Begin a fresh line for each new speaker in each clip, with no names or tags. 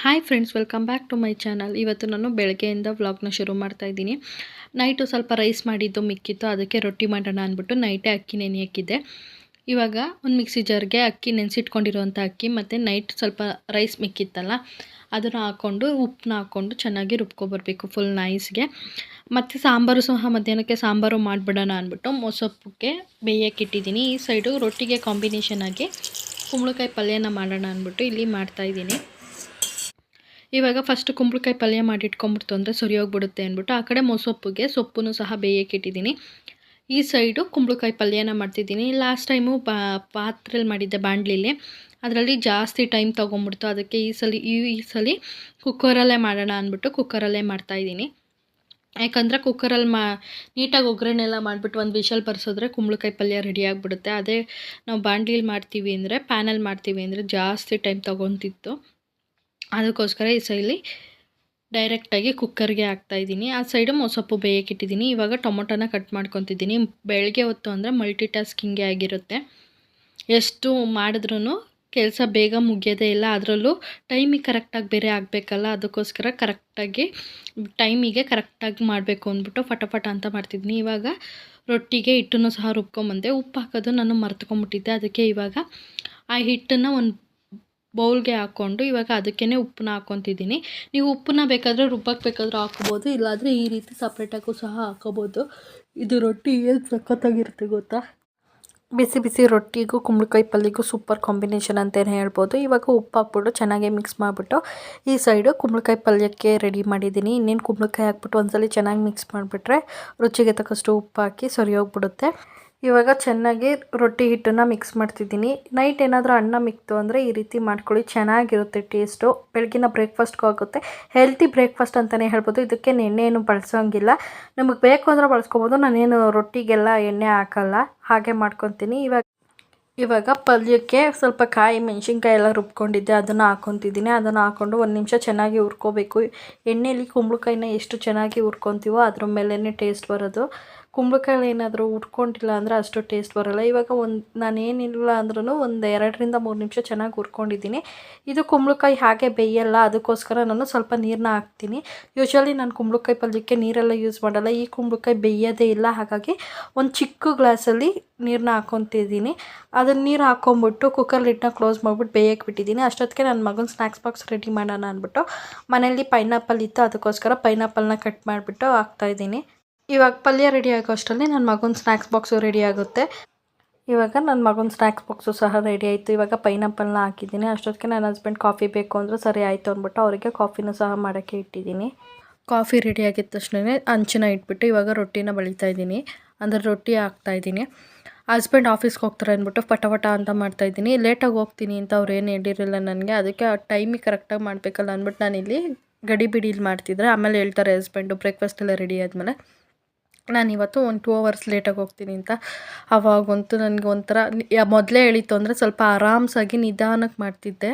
Hi friends welcome back to my channel ಇವತ್ತು ನಾನು ಬೆಳಗ್ಗೆಯಿಂದ ವ್ಲಾಗ್ನ ಶುರು ಮಾಡ್ತಾ ಇದ್ದೀನಿ. ನೈಟು ಸ್ವಲ್ಪ ರೈಸ್ ಮಾಡಿದ್ದು ಮಿಕ್ಕಿತ್ತು ಅದಕ್ಕೆ ರೊಟ್ಟಿ ಮಾಡೋಣ ಅಂದ್ಬಿಟ್ಟು ನೈಟೇ ಅಕ್ಕಿ ನೆನೆಯಕ್ಕಿದ್ದೆ ಇವಾಗ ಒಂದು ಮಿಕ್ಸಿ ಜಾರ್ಗೆ ಅಕ್ಕಿ ನೆನೆಸಿಟ್ಕೊಂಡಿರುವಂಥ ಅಕ್ಕಿ ಮತ್ತು ನೈಟ್ ಸ್ವಲ್ಪ ರೈಸ್ ಮಿಕ್ಕಿತ್ತಲ್ಲ, ಅದನ್ನು ಹಾಕ್ಕೊಂಡು ಉಪ್ಪನ್ನ ಹಾಕ್ಕೊಂಡು ಚೆನ್ನಾಗಿ ರುಬ್ಕೊಬರ್ಬೇಕು ಫುಲ್ ನೈಸ್ಗೆ ಮತ್ತು ಸಾಂಬಾರು ಸಹ ಮಧ್ಯಾಹ್ನಕ್ಕೆ ಸಾಂಬಾರು ಮಾಡಿಬಿಡೋಣ ಅಂದ್ಬಿಟ್ಟು ಮೊಸಪ್ಪಕ್ಕೆ ಬೇಯಕ್ಕೆ ಇಟ್ಟಿದ್ದೀನಿ. ಈ ಸೈಡು ರೊಟ್ಟಿಗೆ ಕಾಂಬಿನೇಷನ್ ಆಗಿ ಕುಂಬಳಕಾಯಿ ಪಲ್ಯನ ಮಾಡೋಣ ಅಂದ್ಬಿಟ್ಟು ಇಲ್ಲಿ ಮಾಡ್ತಾಯಿದ್ದೀನಿ ಇವಾಗ ಫಸ್ಟ್ ಕುಂಬಳಕಾಯಿ ಪಲ್ಯ ಮಾಡಿಟ್ಕೊಂಬಿಡ್ತು ಅಂದರೆ ಸರಿ ಹೋಗ್ಬಿಡುತ್ತೆ ಅಂದ್ಬಿಟ್ಟು ಆ ಕಡೆ ಮೊಸೊಪ್ಪಿಗೆ ಸೊಪ್ಪನ್ನು ಸಹ ಬೇಯಕ್ಕೆ ಇಟ್ಟಿದ್ದೀನಿ. ಈ ಸೈಡು ಕುಂಬಳಕಾಯಿ ಪಲ್ಯನ ಮಾಡ್ತಿದ್ದೀನಿ. ಲಾಸ್ಟ್ ಟೈಮು ಪಾತ್ರೆಯಲ್ಲಿ ಮಾಡಿದ್ದೆ ಬಾಣಲಿಲಿ ಅದರಲ್ಲಿ ಜಾಸ್ತಿ ಟೈಮ್ ತೊಗೊಂಬಿಡ್ತು ಅದಕ್ಕೆ ಈ ಸಲ, ಈ ಈ ಸಲ ಕುಕ್ಕರಲ್ಲೇ ಮಾಡೋಣ ಅಂದ್ಬಿಟ್ಟು ಕುಕ್ಕರಲ್ಲೇ ಮಾಡ್ತಾಯಿದ್ದೀನಿ ಯಾಕಂದರೆ ಕುಕ್ಕರಲ್ಲಿ ಮಾ, ನೀಟಾಗಿ ಒಗ್ಗರಣೆ ಎಲ್ಲ ಮಾಡಿಬಿಟ್ಟು ಒಂದು ವಿಷಲ್ ಬರ್ಸಿದ್ರೆ ಕುಂಬಳಕಾಯಿ ಪಲ್ಯ ರೆಡಿ ಆಗಿಬಿಡುತ್ತೆ. ಅದೇ ನಾವು ಬಾಂಡ್ಲಿಲಿ ಮಾಡ್ತೀವಿ ಅಂದರೆ ಪ್ಯಾನಲ್ಲಿ ಮಾಡ್ತೀವಿ ಅಂದರೆ ಜಾಸ್ತಿ ಟೈಮ್ ತೊಗೊತಿತ್ತು. ಅದಕ್ಕೋಸ್ಕರ ಈ ಸೈಲಿ ಡೈರೆಕ್ಟಾಗಿ ಕುಕ್ಕರ್ಗೆ ಹಾಕ್ತಾಯಿದ್ದೀನಿ ಆ ಸೈಡು ಮೊಸಪ್ಪು ಬೇಯಕ್ಕೆ ಇಟ್ಟಿದ್ದೀನಿ. ಇವಾಗ ಟೊಮೊಟೊನ ಕಟ್ ಮಾಡ್ಕೊತಿದ್ದೀನಿ. ಬೆಳಗ್ಗೆ ಹೊತ್ತು ಅಂದರೆ ಮಲ್ಟಿ ಟಾಸ್ಕಿಂಗೇ ಆಗಿರುತ್ತೆ. ಎಷ್ಟು ಮಾಡಿದ್ರೂ ಕೆಲಸ ಬೇಗ ಮುಗಿಯೋದೇ ಇಲ್ಲ. ಅದರಲ್ಲೂ ಟೈಮಿಗೆ ಕರೆಕ್ಟಾಗಿ ಬೇರೆ ಆಗಬೇಕಲ್ಲ. ಅದಕ್ಕೋಸ್ಕರ ಕರೆಕ್ಟಾಗಿ ಟೈಮಿಗೆ ಕರೆಕ್ಟಾಗಿ ಮಾಡಬೇಕು ಅಂದ್ಬಿಟ್ಟು ಫಟಫಟ ಅಂತ ಮಾಡ್ತಿದ್ದೀನಿ. ಇವಾಗ ರೊಟ್ಟಿಗೆ ಹಿಟ್ಟನ್ನು ಸಹ ರುಬ್ಕೊಂಬಂದೆ. ಉಪ್ಪು ಹಾಕೋದು ನಾನು ಮರ್ತ್ಕೊಂಬಿಟ್ಟಿದ್ದೆ. ಅದಕ್ಕೆ ಇವಾಗ ಆ ಹಿಟ್ಟನ್ನು ಒಂದು ಬೌಲ್ಗೆ ಹಾಕ್ಕೊಂಡು ಇವಾಗ ಅದಕ್ಕೇ ಉಪ್ಪನ್ನ ಹಾಕ್ಕೊತಿದ್ದೀನಿ. ನೀವು ಉಪ್ಪನ್ನ ಬೇಕಾದರೆ ರುಬ್ಬಕ್ಕೆ ಬೇಕಾದರೂ ಹಾಕ್ಕೋಬೋದು ಇಲ್ಲಾಂದರೆ ಈ ರೀತಿ ಸಪ್ರೇಟಾಗೂ ಸಹ ಹಾಕೋಬೋದು ಇದು ರೊಟ್ಟಿ ಏನು ಸಖತ್ತಾಗಿರುತ್ತೆ ಗೊತ್ತಾ? ಬಿಸಿ ಬಿಸಿ ರೊಟ್ಟಿಗೂ ಕುಂಬಳಕಾಯಿ ಪಲ್ಯಗೂ ಸೂಪರ್ ಕಾಂಬಿನೇಷನ್ ಅಂತಲೇ ಹೇಳ್ಬೋದು. ಇವಾಗ ಉಪ್ಪು ಹಾಕ್ಬಿಟ್ಟು ಚೆನ್ನಾಗಿ ಮಿಕ್ಸ್ ಮಾಡಿಬಿಟ್ಟು ಈ ಸೈಡು ಕುಂಬಳಕಾಯಿ ಪಲ್ಯಕ್ಕೆ ರೆಡಿ ಮಾಡಿದ್ದೀನಿ. ಇನ್ನೇನು ಕುಂಬಳಕಾಯಿ ಹಾಕ್ಬಿಟ್ಟು ಒಂದ್ಸಲಿ ಚೆನ್ನಾಗಿ ಮಿಕ್ಸ್ ಮಾಡಿಬಿಟ್ರೆ ರುಚಿಗೆ ತಕ್ಕಷ್ಟು ಉಪ್ಪು ಹಾಕಿ ಸರಿ ಹೋಗ್ಬಿಡುತ್ತೆ ಇವಾಗ ಚೆನ್ನಾಗಿ ರೊಟ್ಟಿ ಹಿಟ್ಟನ್ನು ಮಿಕ್ಸ್ ಮಾಡ್ತಿದ್ದೀನಿ. ನೈಟ್ ಏನಾದರೂ ಅನ್ನ ಮಿಕ್ತು ಅಂದರೆ ಈ ರೀತಿ ಮಾಡ್ಕೊಳ್ಳಿ, ಚೆನ್ನಾಗಿರುತ್ತೆ ಟೇಸ್ಟು ಬೆಳಗಿನ ಬ್ರೇಕ್ಫಾಸ್ಟ್ಗೂ ಆಗುತ್ತೆ. ಹೆಲ್ತಿ ಬ್ರೇಕ್ಫಾಸ್ಟ್ ಅಂತಲೇ ಹೇಳ್ಬೋದು. ಇದಕ್ಕೆ ಎಣ್ಣೆ ಏನು ಬಳಸೋಂಗಿಲ್ಲ. ನಮಗೆ ಬೇಕು ಅಂದರೆ ಬಳಸ್ಕೊಬೋದು. ನಾನೇನು ರೊಟ್ಟಿಗೆಲ್ಲ ಎಣ್ಣೆ ಹಾಕಲ್ಲ. ಹಾಗೆ ಮಾಡ್ಕೊತೀನಿ. ಇವಾಗ ಇವಾಗ ಪಲ್ಯಕ್ಕೆ ಸ್ವಲ್ಪ ಕಾಯಿ, ಮೆಣಸಿನ್ಕಾಯಿ ಎಲ್ಲ ರುಬ್ಕೊಂಡಿದ್ದೆ. ಅದನ್ನು ಹಾಕ್ಕೊತಿದ್ದೀನಿ. ಅದನ್ನು ಹಾಕ್ಕೊಂಡು ಒಂದು ನಿಮಿಷ ಚೆನ್ನಾಗಿ ಹುರ್ಕೋಬೇಕು. ಎಣ್ಣೆಯಲ್ಲಿ ಕುಂಬಳಕಾಯಿನ ಎಷ್ಟು ಚೆನ್ನಾಗಿ ಹುರ್ಕೊತೀವೋ ಅದ್ರ ಮೇಲೇ ಟೇಸ್ಟ್ ಬರೋದು. ಕುಂಬಳಕಾಯಿ ಏನಾದರೂ ಉಟ್ಕೊಂಡಿಲ್ಲ ಅಂದರೆ ಅಷ್ಟು ಟೇಸ್ಟ್ ಬರೋಲ್ಲ. ಇವಾಗ ಒಂದು ನಾನು ಏನಿಲ್ಲ ಅಂದ್ರೂ ಒಂದು ಎರಡರಿಂದ ಮೂರು ನಿಮಿಷ ಚೆನ್ನಾಗಿ ಹುರ್ಕೊಂಡಿದ್ದೀನಿ. ಇದು ಕುಂಬಳಕಾಯಿ ಹಾಗೆ ಬೇಯಲ್ಲ, ಅದಕ್ಕೋಸ್ಕರ ನಾನು ಸ್ವಲ್ಪ ನೀರನ್ನ ಹಾಕ್ತೀನಿ. ಯೂಶ್ವಲಿ ನಾನು ಕುಂಬಳಕಾಯಿ ಪಲ್ಯಕ್ಕೆ ನೀರೆಲ್ಲ ಯೂಸ್ ಮಾಡಲ್ಲ. ಈ ಕುಂಬಳಕಾಯಿ ಬೇಯೋದೇ ಇಲ್ಲ. ಹಾಗಾಗಿ ಒಂದು ಚಿಕ್ಕ ಗ್ಲಾಸಲ್ಲಿ ನೀರನ್ನ ಹಾಕ್ಕೊತಿದ್ದೀನಿ ಅದನ್ನು ನೀರು ಹಾಕ್ಕೊಂಬಿಟ್ಟು ಕುಕ್ಕರ್ ಲಿಡ್ನ ಕ್ಲೋಸ್ ಮಾಡಿಬಿಟ್ಟು ಬೇಯಕ್ಕೆ ಬಿಟ್ಟಿದ್ದೀನಿ. ಅಷ್ಟೊತ್ತಿಗೆ ನನ್ನ ಮಗನ ಸ್ನ್ಯಾಕ್ಸ್ ಬಾಕ್ಸ್ ರೆಡಿ ಮಾಡೋಣ ಅಂದ್ಬಿಟ್ಟು ಮನೆಯಲ್ಲಿ ಪೈನಾಪಲ್ ಇತ್ತು, ಅದಕ್ಕೋಸ್ಕರ ಪೈನಾಪಲ್ನ ಕಟ್ ಮಾಡಿಬಿಟ್ಟು ಹಾಕ್ತಾಯಿದ್ದೀನಿ ಇವಾಗ ಪಲ್ಯ ರೆಡಿ ಆಗೋ ಅಷ್ಟರಲ್ಲಿ ನನ್ನ ಮಗನ ಸ್ನ್ಯಾಕ್ಸ್ ಬಾಕ್ಸು ರೆಡಿ ಆಗುತ್ತೆ. ಇವಾಗ ನನ್ನ ಮಗನ ಸ್ನ್ಯಾಕ್ಸ್ ಬಾಕ್ಸು ಸಹ ರೆಡಿ ಆಯಿತು. ಇವಾಗ ಪೈನಾಪಲ್ನ ಹಾಕಿದ್ದೀನಿ. ಅಷ್ಟೊತ್ತಿಗೆ ನನ್ನ ಹಸ್ಬೆಂಡ್ ಕಾಫಿ ಬೇಕು ಅಂದರೆ ಸರಿ ಆಯಿತು ಅಂದ್ಬಿಟ್ಟು ಅವರಿಗೆ ಕಾಫಿನೂ ಸಹ ಮಾಡೋಕ್ಕೆ ಇಟ್ಟಿದ್ದೀನಿ. ಕಾಫಿ ರೆಡಿ ಆಗಿದ ತಕ್ಷಣ ಅಂಚಿನ ಇಟ್ಬಿಟ್ಟು ಇವಾಗ ರೊಟ್ಟಿನ ಬಳಿತಾ ಇದ್ದೀನಿ. ಅಂದರೆ ರೊಟ್ಟಿ ಹಾಕ್ತಾಯಿದ್ದೀನಿ ಹಸ್ಬೆಂಡ್ ಆಫೀಸ್ಗೆ ಹೋಗ್ತಾರೆ ಅಂದ್ಬಿಟ್ಟು ಪಟ ಅಂತ ಅಂತ ಮಾಡ್ತಾಯಿದ್ದೀನಿ ಲೇಟಾಗಿ ಹೋಗ್ತೀನಿ ಅಂತ ಅವ್ರು ಏನು ಹೇಳಿರಲಿಲ್ಲ ನನಗೆ. ಅದಕ್ಕೆ ಆ ಟೈಮಿಗೆ ಕರೆಕ್ಟಾಗಿ ಮಾಡಬೇಕಲ್ಲ ಅಂದ್ಬಿಟ್ಟು ನಾನಿಲ್ಲಿ ಗಡಿ ಬಿಡಿಲಿ ಮಾಡ್ತಿದ್ರೆ. ಆಮೇಲೆ ಹೇಳ್ತಾರೆ ಹಸ್ಬೆಂಡು ಬ್ರೇಕ್ಫಾಸ್ಟ್ ಎಲ್ಲ ರೆಡಿ ಆದಮೇಲೆ. ನಾನು ಇವತ್ತು ಒಂದು ಟೂ ಅವರ್ಸ್ ಲೇಟಾಗಿ ಹೋಗ್ತೀನಿ ಅಂತ. ಅವಾಗಂತೂ ನನಗೆ ಒಂಥರ ಮೊದಲೇ ಹೇಳಿತ್ತು ಅಂದರೆ ಸ್ವಲ್ಪ ಆರಾಮ್ಸಾಗಿ ನಿಧಾನಕ್ಕೆ ಮಾಡ್ತಿದ್ದೆ.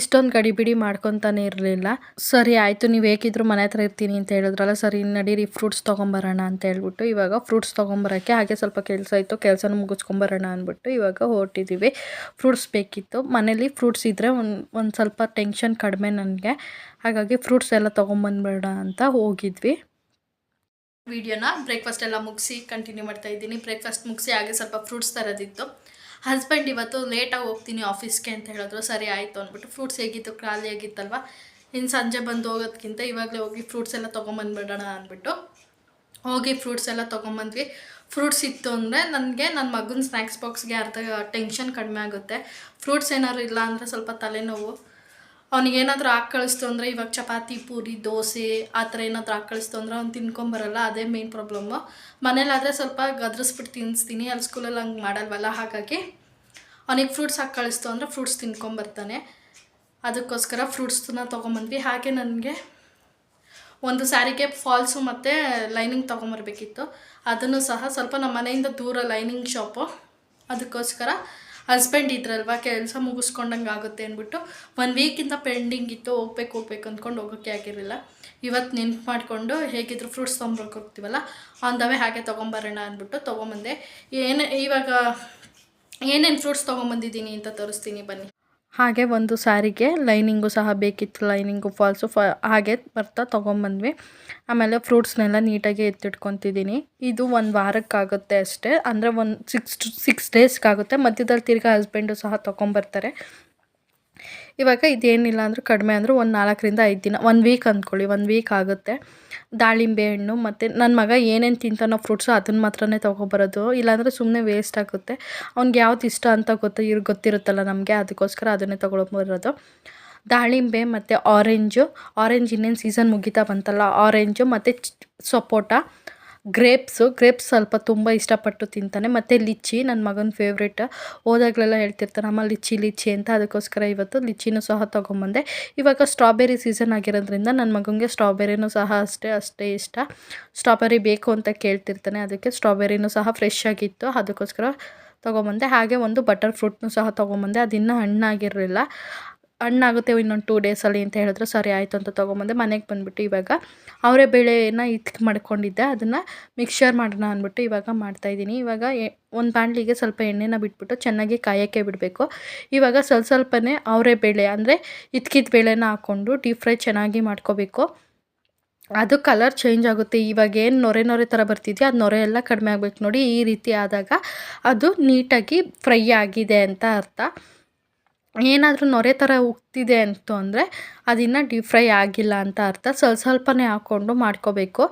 ಇಷ್ಟೊಂದು ಗಡಿಬಿಡಿ ಮಾಡ್ಕೊತಾನೆ ಇರಲಿಲ್ಲ. ಸರಿ, ಆಯಿತು, ನೀವು ಹೇಗಿದ್ರು ಮನೆ ಹತ್ರ ಇರ್ತೀನಿ ಅಂತ ಹೇಳಿದ್ರಲ್ಲ, ಸರಿ ನಡೀರಿ ಫ್ರೂಟ್ಸ್ ತೊಗೊಂಬರೋಣ ಅಂತ ಹೇಳ್ಬಿಟ್ಟು ಇವಾಗ ಫ್ರೂಟ್ಸ್ ತೊಗೊಂಬರೋಕ್ಕೆ ಹಾಗೆ ಸ್ವಲ್ಪ ಕೆಲಸ ಇತ್ತು, ಕೆಲಸನೂ ಮುಗಿಸ್ಕೊಂಬರೋಣ ಅಂದ್ಬಿಟ್ಟು ಇವಾಗ ಹೊರಟಿದ್ದೀವಿ ಫ್ರೂಟ್ಸ್ ಬೇಕಿತ್ತು. ಮನೇಲಿ ಫ್ರೂಟ್ಸ್ ಇದ್ದರೆ ಒಂದು ಒಂದು ಸ್ವಲ್ಪ ಟೆನ್ಷನ್ ಕಡಿಮೆ ನನಗೆ. ಹಾಗಾಗಿ ಫ್ರೂಟ್ಸ್ ಎಲ್ಲ ತೊಗೊಂಬಂದ್ಬೇಡ ಅಂತ ಹೋಗಿದ್ವಿ. ವೀಡಿಯೋನ ಬ್ರೇಕ್ಫಾಸ್ಟ್ ಎಲ್ಲ ಮುಗಿಸಿ ಕಂಟಿನ್ಯೂ ಮಾಡ್ತಾ ಇದ್ದೀನಿ. ಬ್ರೇಕ್ಫಾಸ್ಟ್ ಮುಗಿಸಿ ಹಾಗೆ ಸ್ವಲ್ಪ ಫ್ರೂಟ್ಸ್ ತರೋದಿತ್ತು. ಹಸ್ಬೆಂಡ್ ಇವತ್ತು ಲೇಟಾಗಿ ಹೋಗ್ತೀನಿ ಆಫೀಸ್ಗೆ ಅಂತ ಹೇಳಿದ್ರು. ಸರಿ ಆಯಿತು ಅಂದ್ಬಿಟ್ಟು ಫ್ರೂಟ್ಸ್ ಹೇಗಿತ್ತು, ಖಾಲಿ ಆಗಿತ್ತಲ್ವ? ಇನ್ನು ಸಂಜೆ ಬಂದು ಹೋಗೋದಕ್ಕಿಂತ ಇವಾಗಲೇ ಹೋಗಿ ಫ್ರೂಟ್ಸ್ ಎಲ್ಲ ತೊಗೊಂಬಂದ್ಬಿಡೋಣ ಅಂದ್ಬಿಟ್ಟು ಹೋಗಿ ಫ್ರೂಟ್ಸ್ ಎಲ್ಲ ತೊಗೊಂಬಂದ್ವಿ. ಫ್ರೂಟ್ಸ್ ಇತ್ತು ಅಂದರೆ ನನಗೆ ನನ್ನ ಮಗನ ಸ್ನ್ಯಾಕ್ಸ್ ಬಾಕ್ಸ್ಗೆ ಅರ್ಧ ಟೆನ್ಷನ್ ಕಡಿಮೆ ಆಗುತ್ತೆ. ಫ್ರೂಟ್ಸ್ ಏನಾದ್ರು ಇಲ್ಲ ಅಂದರೆ ಸ್ವಲ್ಪ ತಲೆನೋವು. ಅವ್ನಿಗೇನಾದರೂ ಹಾಕಿ ಕಳಿಸ್ತು ಅಂದರೆ ಇವಾಗ ಚಪಾತಿ, ಪೂರಿ, ದೋಸೆ ಆ ಥರ ಏನಾದರೂ ಹಾಕಿ ಕಳಿಸ್ತು ಅಂದರೆ ಅವ್ನು ತಿನ್ಕೊಂಬರಲ್ಲ, ಅದೇ ಮೇನ್ ಪ್ರಾಬ್ಲಮ್ಮು ಮನೇಲಾದರೆ ಸ್ವಲ್ಪ ಗದ್ರಿಸ್ಬಿಟ್ಟು ತಿನ್ನಿಸ್ತೀನಿ ಅಲ್ಲಿ ಸ್ಕೂಲಲ್ಲಿ ಹಂಗೆ ಮಾಡಲ್ವಲ್ಲ, ಹಾಗಾಗಿ ಅವನಿಗೆ ಫ್ರೂಟ್ಸ್ ಹಾಕಿ ಕಳಿಸ್ತು ಅಂದರೆ ಫ್ರೂಟ್ಸ್ ತಿನ್ಕೊಂಬರ್ತಾನೆ. ಅದಕ್ಕೋಸ್ಕರ ಫ್ರೂಟ್ಸನ್ನ ತೊಗೊಂಬಂದ್ವಿ. ಹಾಗೆ ನನಗೆ ಒಂದು ಸ್ಯಾರಿಗೆ ಫಾಲ್ಸು ಮತ್ತು ಲೈನಿಂಗ್ ತೊಗೊಂಬರ್ಬೇಕಿತ್ತು. ಅದನ್ನು ಸಹ ಸ್ವಲ್ಪ ನಮ್ಮ ಮನೆಯಿಂದ ದೂರ ಲೈನಿಂಗ್ ಶಾಪು ಅದಕ್ಕೋಸ್ಕರ ಹಸ್ಬೆಂಡ್ ಇದ್ರಲ್ವ, ಕೆಲಸ ಮುಗಿಸ್ಕೊಂಡಂಗೆ ಆಗುತ್ತೆ ಅಂದ್ಬಿಟ್ಟು ಒನ್ ವೀಕಿಂದ ಪೆಂಡಿಂಗ್ ಇತ್ತು, ಹೋಗ್ಬೇಕು ಹೋಗ್ಬೇಕು ಅಂದ್ಕೊಂಡು ಹೋಗೋಕ್ಕೆ ಆಗಿರಲಿಲ್ಲ. ಇವತ್ತು ನೆನ್ಪು ಮಾಡಿಕೊಂಡು ಹೇಗಿದ್ರು ಫ್ರೂಟ್ಸ್ ತೊಗೊಂಬರಕ್ಕೆ ಹೋಗ್ತೀವಲ್ಲ ಆನ್ ಹಾಗೆ ತೊಗೊಂಬರೋಣ ಅಂದ್ಬಿಟ್ಟು ತೊಗೊಂಬಂದೆ. ಏನು ಇವಾಗ ಏನೇನು ಫ್ರೂಟ್ಸ್ ತೊಗೊಂಬಂದಿದ್ದೀನಿ ಅಂತ ತೋರಿಸ್ತೀನಿ ಬನ್ನಿ. ಹಾಗೆ ಒಂದು ಸ್ಯಾರಿಗೆ ಲೈನಿಂಗು ಸಹ ಬೇಕಿತ್ತು, ಲೈನಿಂಗು ಫಾಲ್ಸು ಫ, ಹಾಗೆ ಬರ್ತಾ ತೊಗೊಂಬಂದ್ವಿ. ಆಮೇಲೆ ಫ್ರೂಟ್ಸ್ನೆಲ್ಲ ನೀಟಾಗಿ ಎತ್ತಿಟ್ಕೊತಿದ್ದೀನಿ ಇದು ಒಂದು ವಾರಕ್ಕಾಗುತ್ತೆ ಅಷ್ಟೇ. ಅಂದರೆ ಒಂದು ಸಿಕ್ಸ್ ಟು ಸಿಕ್ಸ್ ಡೇಸ್ಗಾಗುತ್ತೆ ಮಧ್ಯದಲ್ಲಿ ತಿರ್ಗಿ ಹಸ್ಬೆಂಡು ಸಹ ತೊಗೊಂಬರ್ತಾರೆ. ಇವಾಗ ಇದೇನಿಲ್ಲ ಅಂದರೂ ಕಡಿಮೆ ಅಂದರೂ ಒಂದು ನಾಲ್ಕರಿಂದ ಐದು ದಿನ, ಒಂದು ವೀಕ್ ಅಂದ್ಕೊಳ್ಳಿ, ಒಂದು ವೀಕ್ ಆಗುತ್ತೆ. ದಾಳಿಂಬೆ ಹಣ್ಣು ಮತ್ತು ನನ್ನ ಮಗ ಏನೇನು ತಿಂತಾನೋ ಫ್ರೂಟ್ಸು ಅದನ್ನು ಮಾತ್ರನೇ ತೊಗೊಬರೋದು. ಇಲ್ಲಾಂದರೆ ಸುಮ್ಮನೆ ವೇಸ್ಟ್ ಆಗುತ್ತೆ. ಅವ್ನಿಗೆ ಯಾವ್ದು ಇಷ್ಟ ಅಂತ ಗೊತ್ತ, ಇರ್ ಗೊತ್ತಿರುತ್ತಲ್ಲ ನಮಗೆ, ಅದಕ್ಕೋಸ್ಕರ ಅದನ್ನೇ ತೊಗೊಳ್ಬರೋದು ದಾಳಿಂಬೆ ಮತ್ತು ಆರೆಂಜು ಆರೆಂಜ್ ಇನ್ನೇನು ಸೀಸನ್ ಮುಗಿತಾ ಬಂತಲ್ಲ ಆರೆಂಜು ಮತ್ತು ಸಪೋಟ. ಗ್ರೇಪ್ಸು, ಗ್ರೇಪ್ಸ್ ಸ್ವಲ್ಪ ತುಂಬ ಇಷ್ಟಪಟ್ಟು ತಿಂತಾನೆ. ಮತ್ತು ಲಿಚ್ಚಿ ನನ್ನ ಮಗನ ಫೇವ್ರೇಟ್ ಹೋದಾಗಲೆಲ್ಲ ಹೇಳ್ತಿರ್ತಾನೆ ಅಮ್ಮ ಲಿಚ್ಚಿ ಲಿಚ್ಚಿ ಅಂತ. ಅದಕ್ಕೋಸ್ಕರ ಇವತ್ತು ಲಿಚ್ಚಿನೂ ಸಹ ತೊಗೊಂಬಂದೆ. ಇವಾಗ ಸ್ಟ್ರಾಬೆರಿ ಸೀಸನ್ ಆಗಿರೋದ್ರಿಂದ ನನ್ನ ಮಗನಿಗೆ ಸ್ಟ್ರಾಬೆರಿನೂ ಸಹ ಅಷ್ಟೇ ಅಷ್ಟೇ ಇಷ್ಟ. ಸ್ಟ್ರಾಬೆರಿ ಬೇಕು ಅಂತ ಕೇಳ್ತಿರ್ತಾನೆ. ಅದಕ್ಕೆ ಸ್ಟ್ರಾಬೆರಿನೂ ಸಹ ಫ್ರೆಶ್ ಆಗಿತ್ತು. ಅದಕ್ಕೋಸ್ಕರ ತೊಗೊಂಬಂದೆ. ಹಾಗೆ ಒಂದು ಬಟರ್ ಫ್ರೂಟ್ನೂ ಸಹ ತೊಗೊಂಬಂದೆ. ಅದು ಇನ್ನೂ ಹಣ್ಣಾಗಿರಲಿಲ್ಲ. ಹಣ್ಣಾಗುತ್ತೆ ಇನ್ನೊಂದು ಟೂ ಡೇಸಲ್ಲಿ ಅಂತ ಹೇಳಿದ್ರು, ಸರಿ ಆಯಿತು ಅಂತ ತೊಗೊಂಬಂದೆ ಮನೆಗೆ ಬಂದುಬಿಟ್ಟು ಇವಾಗ ಅವರೇ ಬೇಳೆನ ಇತ್ಕ್ ಮಾಡ್ಕೊಂಡಿದ್ದೆ, ಅದನ್ನು ಮಿಕ್ಸರ್ ಮಾಡೋಣ ಅಂದ್ಬಿಟ್ಟು ಇವಾಗ ಮಾಡ್ತಾಯಿದ್ದೀನಿ ಇವಾಗ ಒಂದು ಬಾಣಲಿಗೆ ಸ್ವಲ್ಪ ಎಣ್ಣೆನ ಬಿಟ್ಬಿಟ್ಟು ಚೆನ್ನಾಗಿ ಕಾಯೋಕ್ಕೆ ಬಿಡಬೇಕು. ಇವಾಗ ಸ್ವಲ್ಪ ಸ್ವಲ್ಪನೇ ಅವರೇ ಬೇಳೆ, ಅಂದರೆ ಇತ್ಕಿದ ಬೇಳೆನ ಹಾಕ್ಕೊಂಡು ಡೀಪ್ ಫ್ರೈ ಚೆನ್ನಾಗಿ ಮಾಡ್ಕೋಬೇಕು. ಅದು ಕಲರ್ ಚೇಂಜ್ ಆಗುತ್ತೆ. ಇವಾಗ ಏನು ನೊರೆ ನೊರೆ ಥರ ಬರ್ತಿದೆಯೋ ಅದು ನೊರೆ ಎಲ್ಲ ಕಡಿಮೆ ಆಗಬೇಕು. ನೋಡಿ ಈ ರೀತಿ ಆದಾಗ ಅದು ನೀಟಾಗಿ ಫ್ರೈ ಆಗಿದೆ ಅಂತ ಅರ್ಥ. ಏನಾದರೂ ನೊರೆ ಥರ ಉಗ್ತಿದೆ ಅಂತು ಅಂದರೆ ಅದಿನ್ನು ಡೀಪ್ ಫ್ರೈ ಆಗಿಲ್ಲ ಅಂತ ಅರ್ಥ. ಸ್ವಲ್ಪ ಸ್ವಲ್ಪನೇ ಹಾಕ್ಕೊಂಡು ಮಾಡ್ಕೋಬೇಕು.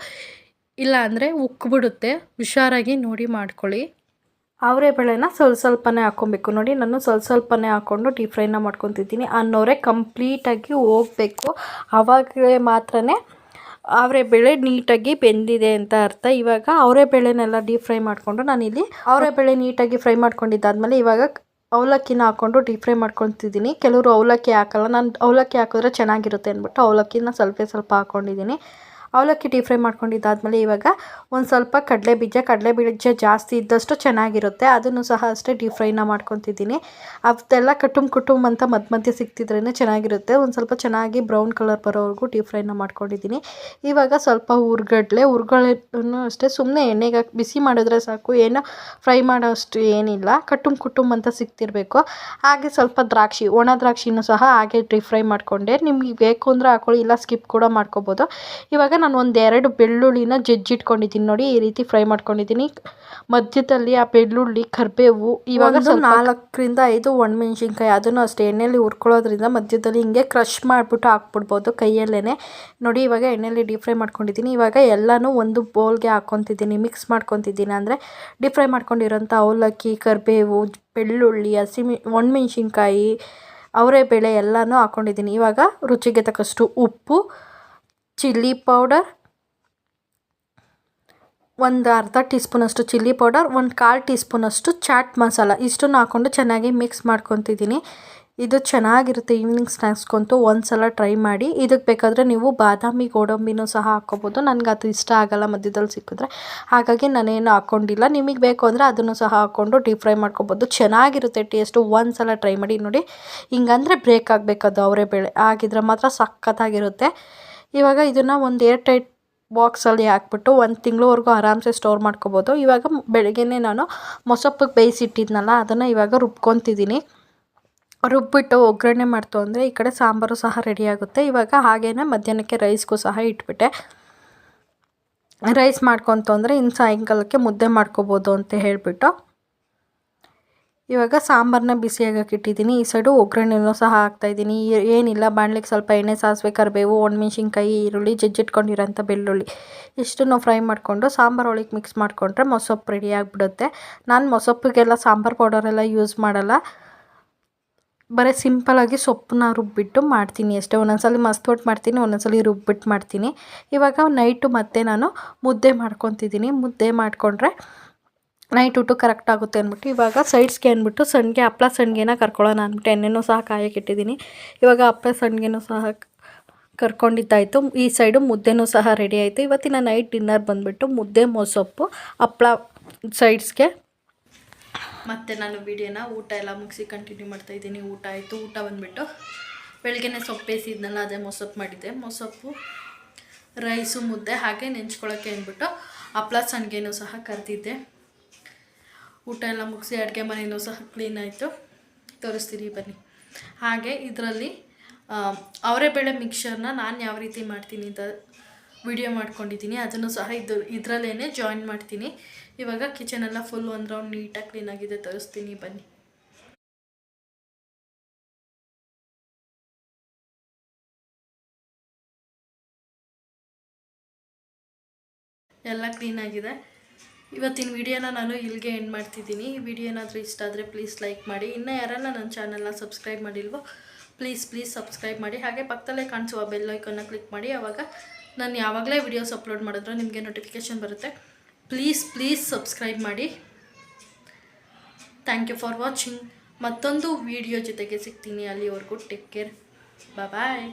ಇಲ್ಲ ಅಂದರೆ ಉಕ್ಬಿಡುತ್ತೆ. ಹುಷಾರಾಗಿ ನೋಡಿ ಮಾಡ್ಕೊಳ್ಳಿ. ಅವರೇ ಬೆಳೆನ ಸ್ವಲ್ಪ ಸ್ವಲ್ಪನೇ ಹಾಕ್ಕೊಬೇಕು. ನೋಡಿ, ನಾನು ಸ್ವಲ್ಪ ಸ್ವಲ್ಪನೇ ಹಾಕ್ಕೊಂಡು ಡೀಪ್ ಫ್ರೈನ ಮಾಡ್ಕೊತಿದ್ದೀನಿ. ಆ ನೊರೆ ಕಂಪ್ಲೀಟಾಗಿ ಹೋಗಬೇಕು. ಆವಾಗಲೇ ಮಾತ್ರ ಅವರೆ ಬೆಳೆ ನೀಟಾಗಿ ಬೆಂದಿದೆ ಅಂತ ಅರ್ಥ. ಇವಾಗ ಅವರೇ ಬೆಳೆನೆಲ್ಲ ಡೀಪ್ ಫ್ರೈ ಮಾಡಿಕೊಂಡು ನಾನಿಲ್ಲಿ ಅವರೇ ಬೆಳೆ ನೀಟಾಗಿ ಫ್ರೈ ಮಾಡ್ಕೊಂಡಿದ್ದಾದಮೇಲೆ ಇವಾಗ ಅವಲಕ್ಕಿನ ಹಾಕ್ಕೊಂಡು ಡೀಪ್ ಫ್ರೈ ಮಾಡ್ಕೊತಿದ್ದೀನಿ ಕೆಲವರು ಅವಲಕ್ಕಿ ಹಾಕಲ್ಲ. ನಾನು ಅವಲಕ್ಕಿ ಹಾಕಿದ್ರೆ ಚೆನ್ನಾಗಿರುತ್ತೆ ಅಂದ್ಬಿಟ್ಟು ಅವಲಕ್ಕಿನ ಸ್ವಲ್ಪ ಸ್ವಲ್ಪ ಹಾಕ್ಕೊಂಡಿದ್ದೀನಿ ಅವಲಕ್ಕಿ ಡೀಪ್ ಫ್ರೈ ಮಾಡ್ಕೊಂಡಿದ್ದಾದಮೇಲೆ ಇವಾಗ ಒಂದು ಸ್ವಲ್ಪ ಕಡಲೆ ಬೀಜ ಕಡಲೆ ಬೀಜ ಜಾಸ್ತಿ ಇದ್ದಷ್ಟು ಚೆನ್ನಾಗಿರುತ್ತೆ. ಅದನ್ನು ಸಹ ಅಷ್ಟೇ ಡೀಪ್ ಫ್ರೈನ ಮಾಡ್ಕೊತಿದ್ದೀನಿ. ಅದೆಲ್ಲ ಕಟುಮ್ ಕುಟುಂಬ ಅಂತ ಮಧ್ಯ ಮಧ್ಯೆ ಸಿಗ್ತಿದ್ರೇ ಚೆನ್ನಾಗಿರುತ್ತೆ. ಒಂದು ಸ್ವಲ್ಪ ಚೆನ್ನಾಗಿ ಬ್ರೌನ್ ಕಲರ್ ಬರೋವರೆಗೂ ಡೀಪ್ ಫ್ರೈನ ಮಾಡ್ಕೊಂಡಿದ್ದೀನಿ. ಇವಾಗ ಸ್ವಲ್ಪ ಹುರ್ಗಡ್ಲೆ, ಹುರ್ಗಡ್ಲೆನೂ ಅಷ್ಟೇ ಸುಮ್ಮನೆ ಎಣ್ಣೆಗೆ ಬಿಸಿ ಮಾಡಿದ್ರೆ ಸಾಕು. ಏನು ಫ್ರೈ ಮಾಡೋ ಅಷ್ಟು ಏನಿಲ್ಲ. ಕಟುಮ್ ಕುಟುಂಬ ಅಂತ ಸಿಗ್ತಿರಬೇಕು ಹಾಗೆ ಸ್ವಲ್ಪ ದ್ರಾಕ್ಷಿ, ಒಣ ದ್ರಾಕ್ಷಿನೂ ಸಹ ಹಾಗೆ ಡೀಪ್ ಫ್ರೈ ಮಾಡಿಕೊಂಡೆ. ನಿಮಗೆ ಬೇಕು ಅಂದರೆ ಹಾಕೊಳ್ಳಿ, ಇಲ್ಲ ಸ್ಕಿಪ್ ಕೂಡ ಮಾಡ್ಕೋಬೋದು. ಇವಾಗ ನಾನು ಒಂದು ಎರಡು ಬೆಳ್ಳುಳ್ಳಿನ ಜಜ್ಜಿಟ್ಕೊಂಡಿದ್ದೀನಿ. ನೋಡಿ ಈ ರೀತಿ ಫ್ರೈ ಮಾಡ್ಕೊಂಡಿದ್ದೀನಿ. ಮಧ್ಯದಲ್ಲಿ ಆ ಬೆಳ್ಳುಳ್ಳಿ ಕರಿಬೇವು ಇವಾಗ ನಾಲ್ಕರಿಂದ ಐದು ಒಣಮೆಣ್ಸಿನ್ಕಾಯಿ. ಅದನ್ನು ಅಷ್ಟೇ ಎಣ್ಣೆಯಲ್ಲಿ ಹುರ್ಕೊಳ್ಳೋದ್ರಿಂದ ಮಧ್ಯದಲ್ಲಿ ಹಿಂಗೆ ಕ್ರಷ್ ಮಾಡಿಬಿಟ್ಟು ಹಾಕ್ಬಿಡ್ಬೋದು ಕೈಯಲ್ಲೇ ನೋಡಿ ಇವಾಗ ಎಣ್ಣೆಯಲ್ಲಿ ಡೀಪ್ ಫ್ರೈ ಮಾಡ್ಕೊಂಡಿದ್ದೀನಿ. ಇವಾಗ ಎಲ್ಲನೂ ಒಂದು ಬೌಲ್ಗೆ ಹಾಕ್ಕೊತಿದ್ದೀನಿ ಮಿಕ್ಸ್ ಮಾಡ್ಕೊತಿದ್ದೀನಿ. ಅಂದರೆ ಡೀಪ್ ಫ್ರೈ ಮಾಡ್ಕೊಂಡಿರೋಂಥ ಅವಲಕ್ಕಿ ಕರಿಬೇವು ಬೆಳ್ಳುಳ್ಳಿ ಹಸಿಮೆ ಒಣಮೆಣ್ಸಿನ್ಕಾಯಿ ಅವರೇ ಬೇಳೆ ಎಲ್ಲನೂ ಹಾಕ್ಕೊಂಡಿದ್ದೀನಿ. ಇವಾಗ ರುಚಿಗೆ ತಕ್ಕಷ್ಟು ಉಪ್ಪು ಚಿಲ್ಲಿ ಪೌಡರ್, ಒಂದು ಅರ್ಧ ಟೀ ಸ್ಪೂನಷ್ಟು ಚಿಲ್ಲಿ ಪೌಡರ್, ಒಂದು ಕಾಲು ಟೀ ಸ್ಪೂನಷ್ಟು ಚಾಟ್ ಮಸಾಲ. ಇಷ್ಟನ್ನು ಹಾಕ್ಕೊಂಡು ಚೆನ್ನಾಗಿ ಮಿಕ್ಸ್ ಮಾಡ್ಕೊತಿದ್ದೀನಿ. ಇದು ಚೆನ್ನಾಗಿರುತ್ತೆ, ಈವ್ನಿಂಗ್ ಸ್ನ್ಯಾಕ್ಸ್ಗಂತೂ ಒಂದು ಸಲ ಟ್ರೈ ಮಾಡಿ. ಇದಕ್ಕೆ ಬೇಕಾದರೆ ನೀವು ಬಾದಾಮಿ ಗೋಡಂಬಿನೂ ಸಹ ಹಾಕ್ಕೋಬೋದು. ನನಗೆ ಅದು ಇಷ್ಟ ಆಗಲ್ಲ, ಮಧ್ಯದಲ್ಲಿ ಸಿಕ್ಕಿದ್ರೆ. ಹಾಗಾಗಿ ನಾನೇನು ಹಾಕ್ಕೊಂಡಿಲ್ಲ. ನಿಮಗೆ ಬೇಕು ಅಂದರೆ ಅದನ್ನು ಸಹ ಹಾಕ್ಕೊಂಡು ಡೀಪ್ ಫ್ರೈ ಮಾಡ್ಕೊಬೋದು. ಚೆನ್ನಾಗಿರುತ್ತೆ, ಟೇಸ್ಟು. ಒಂದು ಸಲ ಟ್ರೈ ಮಾಡಿ ನೋಡಿ. ಹಿಂಗಂದರೆ ಬ್ರೇಕ್ ಆಗಬೇಕದು ಅವರೇ ಬೇಳೆ. ಆಗಿದ್ರೆ ಮಾತ್ರ ಸಖತ್ತಾಗಿರುತ್ತೆ. ಇವಾಗ ಇದನ್ನು ಒಂದು ಏರ್ ಟೈಟ್ ಬಾಕ್ಸಲ್ಲಿ ಹಾಕ್ಬಿಟ್ಟು ಒಂದು ತಿಂಗಳವರೆಗೂ ಆರಾಮ್ಸೆ ಸ್ಟೋರ್ ಮಾಡ್ಕೊಬೋದು. ಇವಾಗ ಬೆಳಗ್ಗೆನೇ ನಾನು ಮೊಸಪ್ಪಗೆ ಬೇಯಿಸಿಟ್ಟಿದ್ನಲ್ಲ, ಅದನ್ನು ಇವಾಗ ರುಬ್ಕೊತಿದ್ದೀನಿ. ರುಬ್ಬಿಟ್ಟು ಒಗ್ಗರಣೆ ಮಾಡ್ತು ಅಂದರೆ ಈ ಕಡೆ ಸಾಂಬಾರು ಸಹ ರೆಡಿಯಾಗುತ್ತೆ ಇವಾಗ ಹಾಗೇ ಮಧ್ಯಾಹ್ನಕ್ಕೆ ರೈಸ್ಗೂ ಸಹ ಇಟ್ಬಿಟ್ಟೆ. ರೈಸ್ ಮಾಡ್ಕೊತು ಅಂದರೆ ಇನ್ನು ಸಾಯಂಕಾಲಕ್ಕೆ ಮುದ್ದೆ ಮಾಡ್ಕೋಬೋದು ಅಂತ ಹೇಳಿಬಿಟ್ಟು. ಇವಾಗ ಸಾಂಬಾರನ್ನ ಬಿಸಿಯಾಗಕ್ಕೆ ಇಟ್ಟಿದ್ದೀನಿ ಈ ಸೈಡು ಒಗ್ಗರಣೆನೂ ಸಹ ಹಾಕ್ತಾಯಿದ್ದೀನಿ. ಏನಿಲ್ಲ, ಬಾಣಲಿಗೆ ಸ್ವಲ್ಪ ಎಣ್ಣೆ, ಸಾಸಿವೆ, ಕರಿಬೇವು, ಒಣಮೆಣ್ಸಿನ್ಕಾಯಿ, ಈರುಳ್ಳಿ, ಜಜ್ಜಿಟ್ಕೊಂಡಿರೋಂಥ ಬೆಳ್ಳುಳ್ಳಿ ಇಷ್ಟನ್ನು ಫ್ರೈ ಮಾಡಿಕೊಂಡು ಸಾಂಬಾರು ಒಳಗೆ ಮಿಕ್ಸ್ ಮಾಡಿಕೊಂಡ್ರೆ ಮೊಸೊಪ್ಪು ರೆಡಿ ಆಗಿಬಿಡುತ್ತೆ. ನಾನು ಮೊಸೊಪ್ಪಿಗೆಲ್ಲ ಸಾಂಬಾರು ಪೌಡರೆಲ್ಲ ಯೂಸ್ ಮಾಡಲ್ಲ. ಬರೀ ಸಿಂಪಲಾಗಿ ಸೊಪ್ಪನ್ನ ರುಬ್ಬಿಟ್ಟು ಮಾಡ್ತೀನಿ ಅಷ್ಟೇ. ಒಂದೊಂದ್ಸಲಿ ಮಸ್ತ್ ಮಾಡ್ತೀನಿ, ಒಂದೊಂದ್ಸಲಿ ರುಬ್ಬಿಟ್ಟು ಮಾಡ್ತೀನಿ. ಇವಾಗ ನೈಟು ಮತ್ತೆ ನಾನು ಮುದ್ದೆ ಮಾಡ್ಕೊತಿದ್ದೀನಿ. ಮುದ್ದೆ ಮಾಡಿಕೊಂಡ್ರೆ ನೈಟ್ ಊಟ ಕರೆಕ್ಟ್ ಆಗುತ್ತೆ ಅಂದ್ಬಿಟ್ಟು ಇವಾಗ ಸೈಡ್ಸ್ಗೆ ಅಂದ್ಬಿಟ್ಟು ಸಂಡಿಗೆ ಹಪ್ಪಳ ಸಂಡಿಗೆನ ಕರ್ಕೊಳ್ಳೋಣ ಅಂದ್ಬಿಟ್ಟು ಎಣ್ಣೆನೂ ಸಹ ಕಾಯಕ್ಕಿಟ್ಟಿದ್ದೀನಿ ಇವಾಗ ಹಪ್ಪಳ ಸಂಡಿಗೆನೂ ಸಹ ಕರ್ಕೊಂಡಿದ್ದಾಯಿತು. ಈ ಸೈಡು ಮುದ್ದೆನೂ ಸಹ ರೆಡಿ ಆಯಿತು. ಇವತ್ತಿನ ನೈಟ್ ಡಿನ್ನರ್ ಬಂದುಬಿಟ್ಟು ಮುದ್ದೆ, ಮೊಸೊಪ್ಪು ಹಪ್ಪಳ ಸೈಡ್ಸ್ಗೆ ಮತ್ತು ನಾನು ವಿಡಿಯೋನ ಊಟ ಎಲ್ಲ ಮುಗಿಸಿ ಕಂಟಿನ್ಯೂ ಮಾಡ್ತಾಯಿದ್ದೀನಿ ಊಟ ಆಯಿತು. ಊಟ ಬಂದುಬಿಟ್ಟು ಬೆಳಗ್ಗೆನೇ ಸೊಪ್ಪು ಅದೇ ಮೊಸೊಪ್ಪು ಮಾಡಿದ್ದೆ. ಮೊಸೊಪ್ಪು ರೈಸು ಮುದ್ದೆ ಹಾಗೆ ನೆಂಚ್ಕೊಳ್ಳೋಕ್ಕೆ ಅಂದ್ಬಿಟ್ಟು ಹಪ್ಪಳ ಸಂಡಿಗೆನೂ ಸಹ ಕರೆದಿದ್ದೆ. ಊಟ ಎಲ್ಲ ಮುಗಿಸಿ ಅಡುಗೆ ಮನೆಯೂ ಸಹ ಕ್ಲೀನ್ ಆಯಿತು. ತೋರಿಸ್ತೀರಿ ಬನ್ನಿ. ಹಾಗೆ ಇದರಲ್ಲಿ ಅವರೇ ಬೇಳೆ ಮಿಕ್ಸರ್ನ ನಾನು ಯಾವ ರೀತಿ ಮಾಡ್ತೀನಿ ಅಂತ ವಿಡಿಯೋ ಮಾಡ್ಕೊಂಡಿದ್ದೀನಿ. ಅದನ್ನು ಸಹ ಇದು ಇದರಲ್ಲೇ ಜಾಯಿನ್ ಮಾಡ್ತೀನಿ. ಇವಾಗ ಕಿಚನ್ ಎಲ್ಲ ಫುಲ್ ಒಂದು ರೌಂಡ್ ನೀಟಾಗಿ ಕ್ಲೀನಾಗಿದೆ ತೋರಿಸ್ತೀನಿ ಬನ್ನಿ. ಎಲ್ಲ ಕ್ಲೀನಾಗಿದೆ ಇವತ್ತಿನ ವಿಡಿಯೋನ ನಾನು ಇಲ್ಲಿಗೆ ಎಂಡ್ ಮಾಡ್ತಿದ್ದೀನಿ. ಈ ವಿಡಿಯೋ ಏನಾದರೂ ಇಷ್ಟ ಆದರೆ ಪ್ಲೀಸ್ ಲೈಕ್ ಮಾಡಿ. ಇನ್ನೂ ಯಾರನ್ನ ನನ್ನ ಚಾನಲ್ನ ಸಬ್ಸ್ಕ್ರೈಬ್ ಮಾಡಿಲ್ವೋ ಪ್ಲೀಸ್ ಪ್ಲೀಸ್ ಸಬ್ಸ್ಕ್ರೈಬ್ ಮಾಡಿ. ಹಾಗೆ ಪಕ್ಕದಲ್ಲೇ ಕಾಣಿಸುವ ಬೆಲ್ ಐಕನ್ನ ಕ್ಲಿಕ್ ಮಾಡಿ. ಆವಾಗ ನಾನು ಯಾವಾಗಲೇ ವಿಡಿಯೋಸ್ ಅಪ್ಲೋಡ್ ಮಾಡಿದ್ರೆ ನಿಮಗೆ ನೋಟಿಫಿಕೇಷನ್ ಬರುತ್ತೆ. ಪ್ಲೀಸ್ ಪ್ಲೀಸ್ ಸಬ್ಸ್ಕ್ರೈಬ್ ಮಾಡಿ. ಥ್ಯಾಂಕ್ ಯು ಫಾರ್ ವಾಚಿಂಗ್ ಮತ್ತೊಂದು ವಿಡಿಯೋ ಜೊತೆಗೆ ಸಿಗ್ತೀನಿ. ಅಲ್ಲಿವರೆಗೂ ಟೇಕ್ ಕೇರ್ ಬಾಯ್